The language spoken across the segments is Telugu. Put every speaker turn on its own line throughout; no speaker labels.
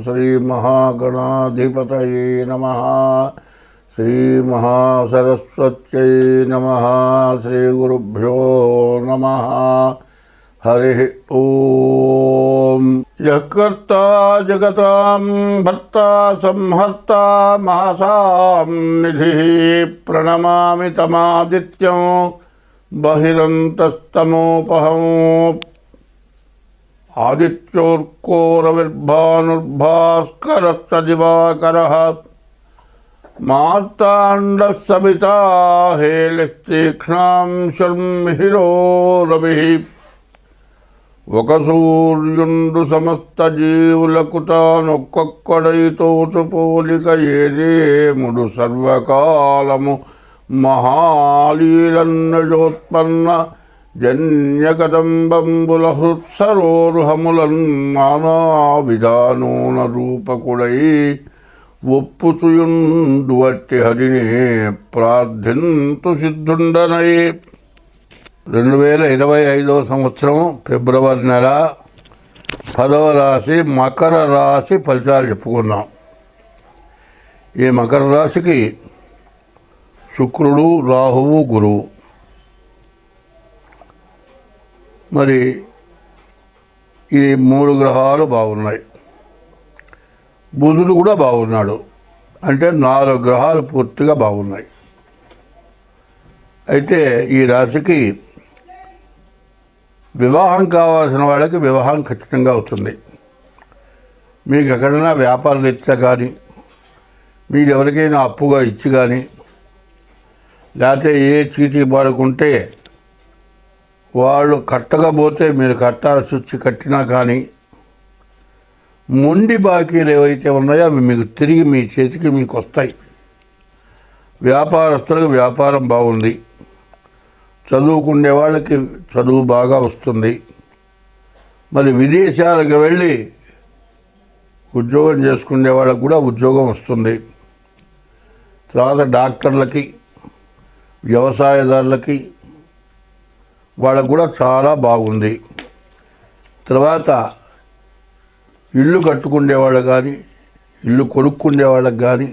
श्रीमहागणाधिपतये नमः। श्रीमहासरस्वत्यै नमः। श्रीगुरुभ्यो नमः। हरिः ॐ। यः जगतां, भर्ता संहर्ता, मासां निधिः प्रणमामि तमादित्यं। बहिरन्तस्तमोपहम् आदित्योर्कोरविर्भानुर्भास्करश्च दिवाकरः मार्ताण्डः सविता हेलिस्तीक्ष्णां शर्मिहिरो రవిः ఒక సూర్యుండు సమస్త జీవులకు తానొక్కొక్కడైతోచు పోలిక ఏదేముడు సర్వకాలము మహాలీలన్నజోత్పన్న జన్యకదంబంబుల హృత్సరోరుహములన్ రూపకుడై ఒప్పుచుయుండువట్టి హరిని ప్రార్థింతు సిద్ధుండనై. రెండు వేల ఇరవై ఐదవ సంవత్సరం ఫిబ్రవరి నెల పదవ రాశి మకర రాశి ఫలితాలు చెప్పుకున్నాం. ఈ మకర రాశికి శుక్రుడు రాహువు గురువు. మరి ఈ మూడు గ్రహాలు బాగున్నాయి. బుధుడు కూడా బాగున్నాడు. అంటే నాలుగు గ్రహాలు పూర్తిగా బాగున్నాయి. అయితే ఈ రాశికి వివాహం కావాల్సిన వాళ్ళకి వివాహం ఖచ్చితంగా అవుతుంది. మీకు ఎక్కడైనా వ్యాపార రీత్యా కానీ మీరు ఎవరికైనా అప్పుగా ఇచ్చి కానీ లేకపోతే ఏ చీటీ పడుకుంటే వాళ్ళు కట్టకపోతే మీరు కట్టాల్సి వచ్చి కట్టినా కానీ మొండి బాకీలు ఏవైతే ఉన్నాయో అవి మీకు తిరిగి మీ చేతికి మీకు వస్తాయి. వ్యాపారస్తులకు వ్యాపారం బాగుంది. చదువుకునే వాళ్ళకి చదువు బాగా వస్తుంది. మరి విదేశాలకు వెళ్ళి ఉద్యోగం చేసుకునే వాళ్ళకు కూడా ఉద్యోగం వస్తుంది. తర్వాత డాక్టర్లకి వ్యవసాయదారులకి వాళ్ళకు కూడా చాలా బాగుంది. తర్వాత ఇల్లు కట్టుకునే వాళ్ళు కానీ ఇల్లు కొనుక్కునే వాళ్ళకి కానీ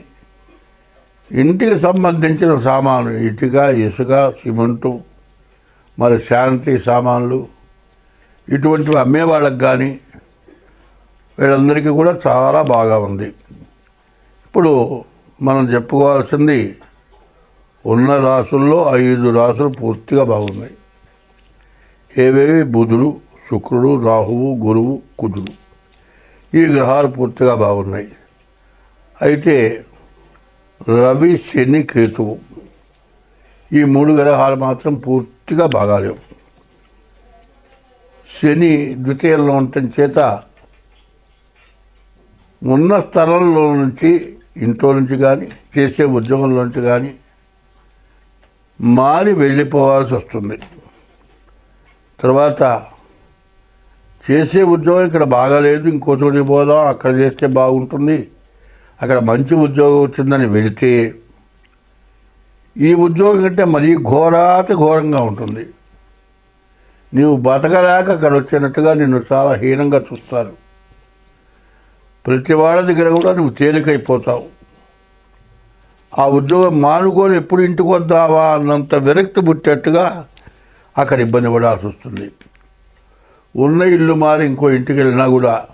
ఇంటికి సంబంధించిన సామాను ఇటుక ఇసుక సిమెంటు మరి శాంతి సామాన్లు ఇటువంటివి అమ్మేవాళ్ళకి కానీ వీళ్ళందరికీ కూడా చాలా బాగా ఉంది. ఇప్పుడు మనం చెప్పుకోవాల్సింది ఉన్న రాసుల్లో ఐదు రాసులు పూర్తిగా బాగున్నాయి. ఏవేవి? బుధుడు శుక్రుడు రాహువు గురువు కుజుడు. ఈ గ్రహాలు పూర్తిగా బాగున్నాయి. అయితే రవి శని కేతువు ఈ మూడు గ్రహాలు మాత్రం పూర్తిగా బాగాలేవు. శని ద్వితీయంలో ఉండటం చేత ఉన్న స్థలంలో నుంచి ఇంట్లో నుంచి కానీ చేసే ఉద్యోగంలో నుంచి కానీ మారి వెళ్ళిపోవాల్సి వస్తుంది. తర్వాత చేసే ఉద్యోగం ఇక్కడ బాగాలేదు ఇంకో చోటికి పోదాం అక్కడ చేస్తే బాగుంటుంది అక్కడ మంచి ఉద్యోగం వచ్చిందని వెళితే ఈ ఉద్యోగం కంటే మరీ ఘోరాతి ఘోరంగా ఉంటుంది. నీవు బతకలేక అక్కడ వచ్చినట్టుగా నిన్ను చాలా హీనంగా చూస్తారు. ప్రతి వాళ్ళ దగ్గర కూడా నువ్వు తేలికైపోతావు. ఆ ఉద్యోగం మానుకొని ఎప్పుడు ఇంటికి వద్దావా అన్నంత విరక్తి పుట్టేట్టుగా అక్కడ ఇబ్బంది పడాల్సి వస్తుంది. ఉన్న ఇల్లు మారి ఇంకో ఇంటికి వెళ్ళినా కూడా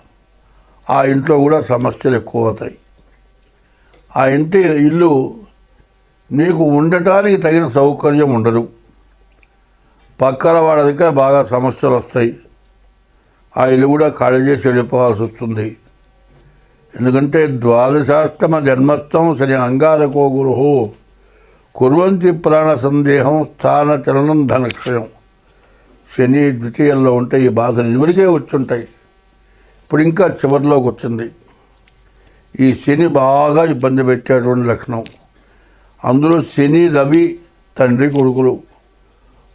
ఆ ఇంట్లో కూడా సమస్యలు ఎక్కువ అవుతాయి. ఆ ఇంటి ఇల్లు నీకు ఉండటానికి తగిన సౌకర్యం ఉండదు. పక్కన వాళ్ళ దగ్గర బాగా సమస్యలు వస్తాయి. ఆ ఇల్లు కూడా ఖాళీ చేసి వెళ్ళిపోవాల్సి వస్తుంది. ఎందుకంటే ద్వాదశాస్తమ జన్మస్థం శని అంగారకో గురుహో కుర్వంతి ప్రాణ సందేహం స్థాన చలనం ధనక్షయం. శని ద్వితీయంలో ఉంటే ఈ బాధలు ఇదివరకే వచ్చుంటాయి. ఇప్పుడు ఇంకా చివరిలోకి వచ్చింది. ఈ శని బాగా ఇబ్బంది పెట్టేటువంటి లక్షణం. అందులో శని రవి తండ్రి కొడుకులు.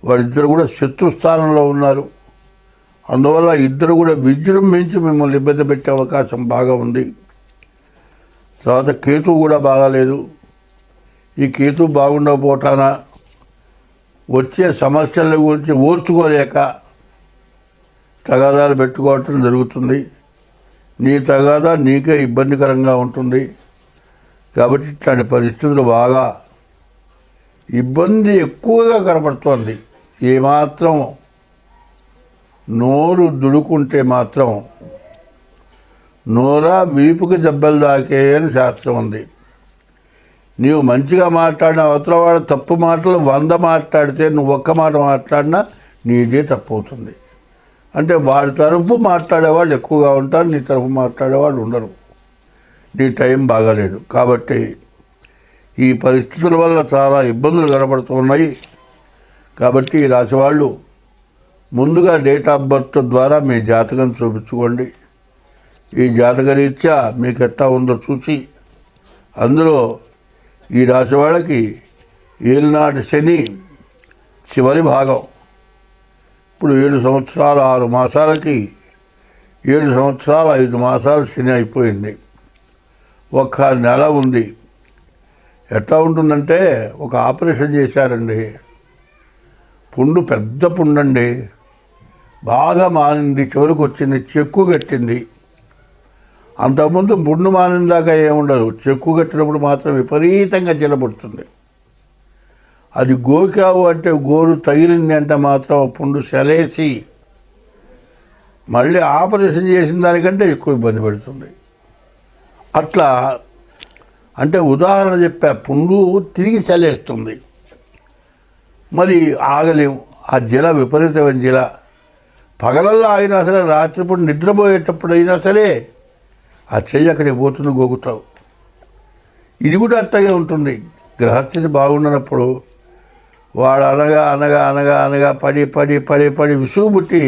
వారిద్దరు కూడా శత్రుస్థానంలో ఉన్నారు. అందువల్ల ఇద్దరు కూడా విజృంభించి మిమ్మల్ని ఇబ్బంది పెట్టే అవకాశం బాగా ఉంది. తర్వాత కేతు కూడా బాగాలేదు. ఈ కేతు బాగుండకపోవటాన వచ్చే సమస్యల గురించి ఓర్చుకోలేక తగాదాలు పెట్టుకోవటం జరుగుతుంది. నీ తగాదా నీకే ఇబ్బందికరంగా ఉంటుంది. కాబట్టి ఇట్లాంటి పరిస్థితులు బాగా ఇబ్బంది ఎక్కువగా కనపడుతోంది. ఏమాత్రం నోరు దుడుకుంటే మాత్రం నోరా వీపుకి దెబ్బలు దాకే అని శాస్త్రం ఉంది. నీవు మంచిగా మాట్లాడిన అవతల వాడు తప్పు మాటలు వంద మాట్లాడితే నువ్వు ఒక్క మాట మాట్లాడినా నీదే తప్పు అవుతుంది అంటే వాడి తరఫు మాట్లాడేవాళ్ళు ఎక్కువగా ఉంటారు నీ తరఫు మాట్లాడేవాళ్ళు ఉండరు. నీ టైం బాగాలేదు. కాబట్టి ఈ పరిస్థితుల వల్ల చాలా ఇబ్బందులు కనబడుతున్నాయి కాబట్టి ఈ రాశి వాళ్ళు ముందుగా డేట్ ఆఫ్ బర్త్ ద్వారా మీ జాతకం చూపించుకోండి. ఈ జాతక రీత్యా మీకు ఎట్టా ఉందో చూసి అందులో ఈ రాశి వాళ్ళకి ఏలినాటి శని చివరి భాగం. ఇప్పుడు ఏడు సంవత్సరాలు ఆరు మాసాలకి ఏడు సంవత్సరాలు ఐదు మాసాలు శని అయిపోయింది. ఒక్క నెల ఉంది. ఎట్లా ఉంటుందంటే ఒక ఆపరేషన్ చేశారండి. పుండు పెద్ద పుండండి. బాగా మానింది చివరికి వచ్చింది. చెక్కు కట్టింది. అంతకుముందు పుండు మానిందాకా ఏముండదు. చెక్కు కట్టినప్పుడు మాత్రం విపరీతంగా జలపడుతుంది అది గోకావు అంటే గోరు తగిలింది అంటే మాత్రం పుండు సెలేసి మళ్ళీ ఆపరేషన్ చేసిన దానికంటే ఎక్కువ ఇబ్బంది పెడుతుంది. అట్లా అంటే ఉదాహరణ చెప్పా పుండు తిరిగి చలేస్తుంది మరి ఆగలేం. ఆ జల విపరీతమైన జల. పగలల్లో అయినా సరే రాత్రిపూట నిద్రపోయేటప్పుడు అయినా సరే ఆ చెయ్యి అక్కడికి పోతుంది గోగుతావు ఇది కూడా అట్టగే ఉంటుంది. గ్రహస్థితి బాగున్నప్పుడు వాడు అనగా అనగా అనగా అనగా పడి పడి పడి పడి విసుగుబుట్టి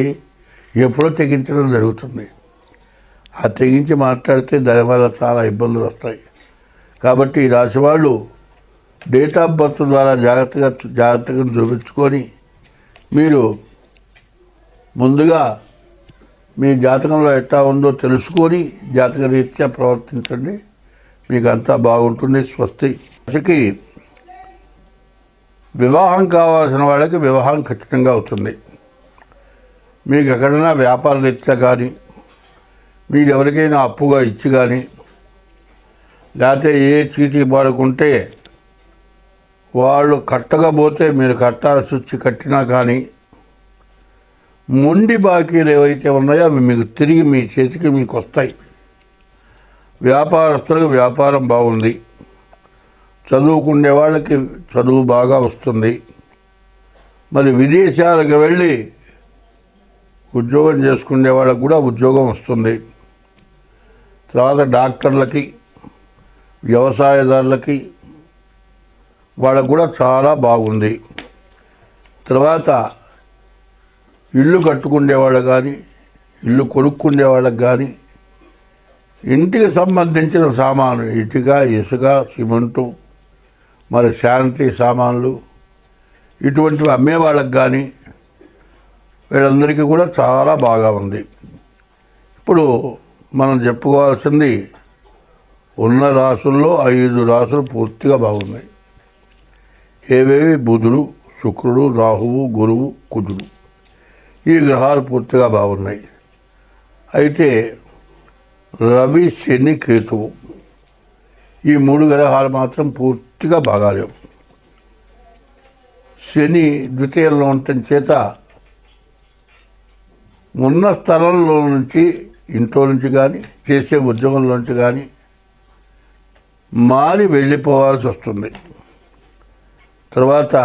ఎప్పుడో తెగించడం జరుగుతుంది. ఆ తెగించి మాట్లాడితే దాని వల్ల చాలా ఇబ్బందులు వస్తాయి. కాబట్టి ఈ రాశి వాళ్ళు డేట్ ఆఫ్ బర్త్ ద్వారా జాగ్రత్తగా జాగ్రత్తగా చూపించుకొని మీరు ముందుగా మీ జాతకంలో ఎట్లా ఉందో తెలుసుకొని జాతక రీత్యా ప్రవర్తించండి. మీకు అంతా బాగుంటుంది స్వస్తి. అసలుకి వివాహం కావాల్సిన వాళ్ళకి వివాహం ఖచ్చితంగా అవుతుంది. మీకు ఎక్కడైనా వ్యాపార రీత్యా కానీ మీరు ఎవరికైనా అప్పుగా ఇచ్చి కానీ లేకపోతే ఏ చీటీ పాడుకుంటే వాళ్ళు కట్టకపోతే మీరు కట్టాల్సి వచ్చి కట్టినా కానీ మొండి బాకీలు ఏవైతే ఉన్నాయో అవి మీకు తిరిగి మీ చేతికి మీకు వస్తాయి. వ్యాపారస్తులకు వ్యాపారం బాగుంది. చదువుకునే వాళ్ళకి చదువు బాగా వస్తుంది. మరి విదేశాలకు వెళ్ళి ఉద్యోగం చేసుకునే వాళ్ళకు కూడా ఉద్యోగం వస్తుంది. తర్వాత డాక్టర్లకి వ్యవసాయదారులకి వాళ్ళకు కూడా చాలా బాగుంది. తర్వాత ఇల్లు కట్టుకునే వాళ్ళు కానీ ఇల్లు కొనుక్కునే వాళ్ళకి కానీ ఇంటికి సంబంధించిన సామాను ఇటుక ఇసుక సిమెంటు మరి శానిటరీ సామాన్లు ఇటువంటివి అమ్మే వాళ్ళకి కానీ వీళ్ళందరికీ కూడా చాలా బాగా ఉంది. ఇప్పుడు మనం చెప్పుకోవాల్సింది ఉన్న రాసుల్లో ఐదు రాసులు పూర్తిగా బాగున్నాయి. ఏవేవి? బుధుడు శుక్రుడు రాహువు గురువు కుజుడు. ఈ గ్రహాలు పూర్తిగా బాగున్నాయి. అయితే రవి శని కేతువు ఈ మూడు గ్రహాలు మాత్రం పూర్తిగా బాగాలేవు. శని ద్వితీయంలో ఉండటం చేత ఉన్న స్థలంలో నుంచి ఇంట్లో నుంచి కానీ చేసే ఉద్యోగంలో నుంచి కానీ మారి వెళ్ళిపోవాల్సి వస్తుంది. తర్వాత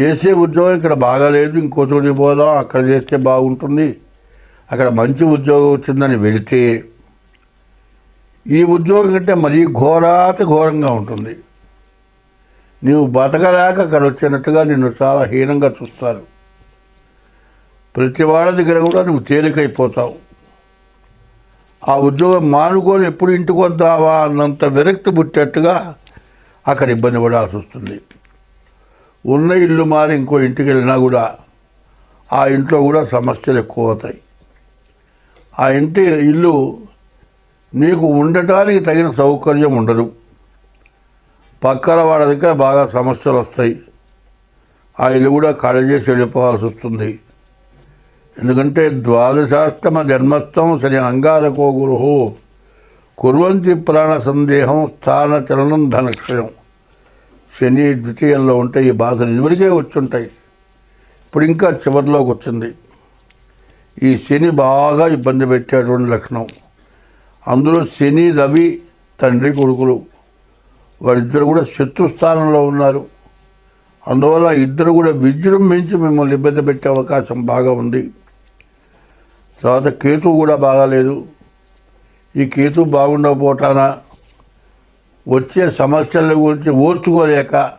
చేసే ఉద్యోగం ఇక్కడ బాగాలేదు ఇంకో చోటికి పోదాం. అక్కడ చేస్తే బాగుంటుంది. అక్కడ మంచి ఉద్యోగం వచ్చిందని వెళితే ఈ ఉద్యోగం కంటే మరీ ఘోరాతి ఘోరంగా ఉంటుంది. నీవు బతకలేక అక్కడ వచ్చినట్టుగా నిన్ను చాలా హీనంగా చూస్తారు. ప్రతి వాళ్ళ దగ్గర కూడా నువ్వు తేలికైపోతావు. ఆ ఉద్యోగం మానుకొని ఎప్పుడు ఇంటికి వద్దావా అన్నంత విరక్తి పుట్టేట్టుగా అక్కడ ఇబ్బంది పడాల్సి వస్తుంది. ఉన్న ఇల్లు మారి ఇంకో ఇంటికి వెళ్ళినా కూడా ఆ ఇంట్లో కూడా సమస్యలు ఎక్కువ అవుతాయి ఆ ఇంటి ఇల్లు నీకు ఉండటానికి తగిన సౌకర్యం ఉండదు. పక్కన వాళ్ళ దగ్గర బాగా సమస్యలు వస్తాయి. ఆ ఇల్లు కూడా ఖాళీ చేసి వెళ్ళిపోవాల్సి వస్తుంది. ఎందుకంటే ద్వాదశాస్తమ జన్మస్థం శని అంగారకో గురు కుర్వంతి ప్రాణ సందేహం స్థాన చలనం ధనక్షయం. శని ద్వితీయంలో ఉంటే ఈ బాధలు ఇదివరకే వచ్చుంటాయి. ఇప్పుడు ఇంకా చివరిలోకి వచ్చింది. ఈ శని బాగా ఇబ్బంది పెట్టేటువంటి లక్షణం. అందులో శని రవి తండ్రి కొడుకులు వాళ్ళిద్దరు కూడా శత్రుస్థానంలో ఉన్నారు. అందువల్ల ఇద్దరు కూడా విజృంభించి మిమ్మల్ని ఇబ్బంది పెట్టే అవకాశం బాగా ఉంది. తర్వాత కేతు కూడా బాగాలేదు. ఈ కేతు బాగుండకపోవటాన వచ్చే సమస్యల గురించి ఓర్చుకోలేక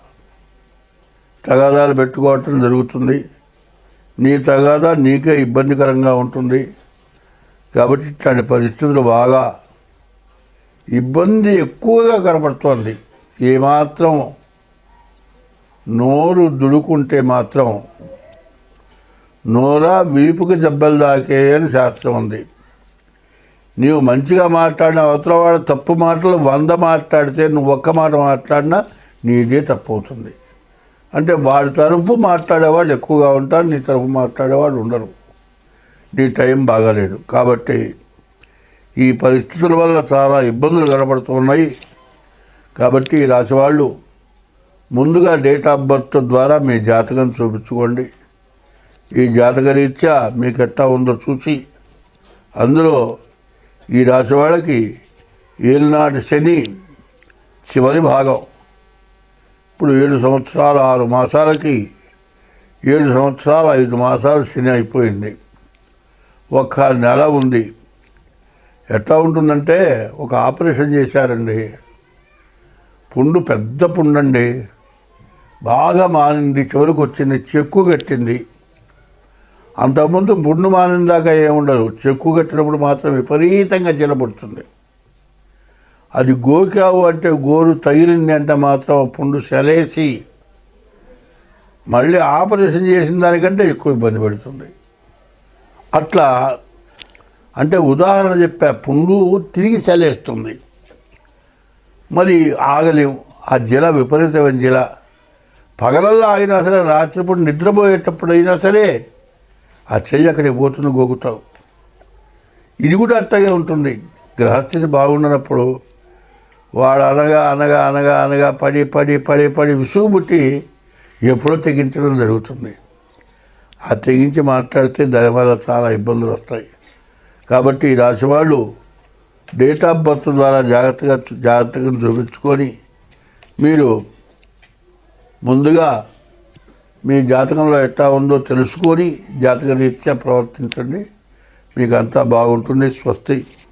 తగాదాలు పెట్టుకోవటం జరుగుతుంది. నీ తగాదా నీకే ఇబ్బందికరంగా ఉంటుంది. కాబట్టి ఇట్లాంటి పరిస్థితులు బాగా ఇబ్బంది ఎక్కువగా కనపడుతోంది. ఏమాత్రం నోరు దుడుకుంటే మాత్రం నోరా వీపుకి దెబ్బలు దాకే అని శాస్త్రం ఉంది. నీవు మంచిగా మాట్లాడిన అవతల వాడు తప్పు మాటలు వంద మాట్లాడితే నువ్వు ఒక్క మాట మాట్లాడినా నీదే తప్పు అవుతుంది. అంటే వాడి తరఫు మాట్లాడేవాడు ఎక్కువగా ఉంటారు నీ తరఫు మాట్లాడేవాడు ఉండరు. నీ టైం బాగాలేదు. కాబట్టి ఈ పరిస్థితుల వల్ల చాలా ఇబ్బందులు కనబడుతున్నాయి కాబట్టి ఈ రాశి వాళ్ళు ముందుగా డేట్ ఆఫ్ బర్త్ ద్వారా మీ జాతకం చూపించుకోండి. ఈ జాతక రీత్యా మీకు ఎట్టా ఉందో చూసి అందులో ఈ రాశి వాళ్ళకి ఏలినాటి శని చివరి భాగం. ఇప్పుడు ఏడు సంవత్సరాలు ఆరు మాసాలకి ఏడు సంవత్సరాలు ఐదు మాసాలు శని అయిపోయింది. ఒక్క నెల ఉంది. ఎట్లా ఉంటుందంటే ఒక ఆపరేషన్ చేశారండి. పుండు పెద్ద పుండండి. బాగా మానింది చివరికి వచ్చింది. చెక్కు కట్టింది. అంతకుముందు బుండు మానిందాకా ఏముండదు చెక్కు కట్టినప్పుడు మాత్రం విపరీతంగా జలపడుతుంది. అది గోకావు అంటే గోరు తగిలింది అంటే మాత్రం పుండు సెలేసి మళ్ళీ ఆపరేషన్ చేసిన దానికంటే ఎక్కువ ఇబ్బంది పెడుతుంది. అట్లా అంటే ఉదాహరణ చెప్పా పుండు తిరిగి చలేస్తుంది మరి ఆగలేం. ఆ జల విపరీతమైన జల. పగలల్లో అయినా సరే రాత్రిపూట నిద్రపోయేటప్పుడు అయినా సరే ఆ చెయ్యి అక్కడికి పోతుంది గోగుతావు ఇది కూడా అట్టగే ఉంటుంది. గ్రహస్థితి బాగున్నప్పుడు వాడు అనగా అనగా అనగా అనగా పడి పడి పడి పడి విసుగుబుట్టి ఎప్పుడో తెగించడం జరుగుతుంది. ఆ తెగించి మాట్లాడితే దానివల్ల చాలా ఇబ్బందులు వస్తాయి. కాబట్టి ఈ రాశి వాళ్ళు డేట్ ఆఫ్ బర్త్ ద్వారా జాగ్రత్తగా జాగ్రత్తగా చూపించుకొని మీరు ముందుగా మీ జాతకంలో ఎట్లా ఉందో తెలుసుకొని జాతక రీత్యా ప్రవర్తించండి. మీకు అంతా బాగుంటుంది. స్వస్తి.